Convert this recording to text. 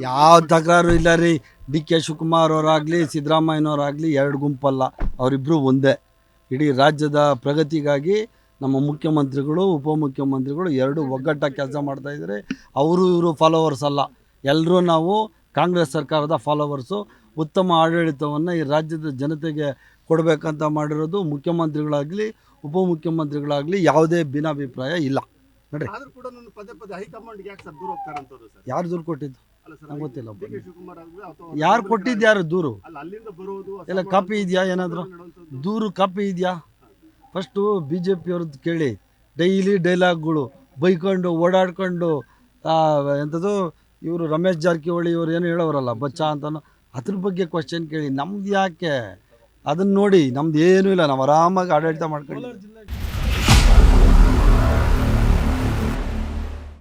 ಯಾವ ತಕರಾರು ಇಲ್ಲ ರೀ. ಡಿ ಕೆ ಶಿವಕುಮಾರ್ ಅವರಾಗಲಿ ಸಿದ್ದರಾಮಯ್ಯನವರಾಗಲಿ ಎರಡು ಗುಂಪಲ್ಲ. ಅವರಿಬ್ಬರು ಒಂದೇ. ಇಡೀ ರಾಜ್ಯದ ಪ್ರಗತಿಗಾಗಿ ನಮ್ಮ ಮುಖ್ಯಮಂತ್ರಿಗಳು ಉಪಮುಖ್ಯಮಂತ್ರಿಗಳು ಎರಡು ಒಗ್ಗಟ್ಟಾಗಿ ಕೆಲಸ ಮಾಡ್ತಾ ಇದ್ದಾರೆ. ಅವರು ಇವರು ಫಾಲೋವರ್ಸ್ ಅಲ್ಲ. ಎಲ್ಲರೂ ನಾವು ಕಾಂಗ್ರೆಸ್ ಸರ್ಕಾರದ ಫಾಲೋವರ್ಸು ಉತ್ತಮ ಆಡಳಿತವನ್ನು ಈ ರಾಜ್ಯದ ಜನತೆಗೆ ಕೊಡಬೇಕಂತ ಮಾಡಿರೋದು ಮುಖ್ಯಮಂತ್ರಿಗಳಾಗಲಿ ಉಪಮುಖ್ಯಮಂತ್ರಿಗಳಾಗಲಿ ಯಾವುದೇ ಭಿನ್ನಾಭಿಪ್ರಾಯ ಇಲ್ಲ. ಆದ್ರೂ ಕೂಡ ನನ್ನ ಪದೇ ಪದೇ ಹೈಕಮಾಂಡ್ಗೆ ಯಾಕೆ ಸರ್ ದೂರ ಹೋಗ್ತಾರಂತವ್ರು ಸರ್? ಯಾರು ದೂರು ಕೊಟ್ಟಿದ್ದು? ಅಲ್ಲ ಸರ್ ನಂಗ್ ಗೊತ್ತಿಲ್ಲ ಡಿ ಕೆ ಶಿವಕುಮಾರ್ ಆಗ್ಲಿ ಅಥವಾ ಯಾರು ಕೊಟ್ಟಿದ್ದು ಯಾರು ದೂರು? ಅಲ್ಲ ಅಲ್ಲಿಂದ ಬರೋದು ಎಲ್ಲ ಕಾಪಿ ಇದೆಯಾ ಏನಾದರೂ? ನಡೆಯುವಂಥದ್ದು. ದೂರು ಕಾಪಿ ಇದೆಯಾ? ಫಸ್ಟು ಬಿ ಜೆ ಪಿಯವ್ರದ್ದು ಕೇಳಿ. ಡೈಲಿ ಡೈಲಾಗ್ಗಳು ಬೈಕೊಂಡು ಓಡಾಡ್ಕೊಂಡು ಎಂಥದ್ದು ಇವರು ರಮೇಶ್ ಜಾರಕಿಹೊಳಿ ಇವ್ರು ಏನು ಹೇಳೋರಲ್ಲ ಬಚ್ಚಾ ಅಂತನೋ ಅದ್ರ ಬಗ್ಗೆ ಕ್ವಶನ್ ಕೇಳಿ. ನಮ್ದು ಯಾಕೆ? ಅದನ್ನ ನೋಡಿ ನಮ್ದು ಏನೂ ಇಲ್ಲ ನಾವು ಆರಾಮಾಗಿ ಆಡಳಿತ ಮಾಡ್ಕೊಂಡು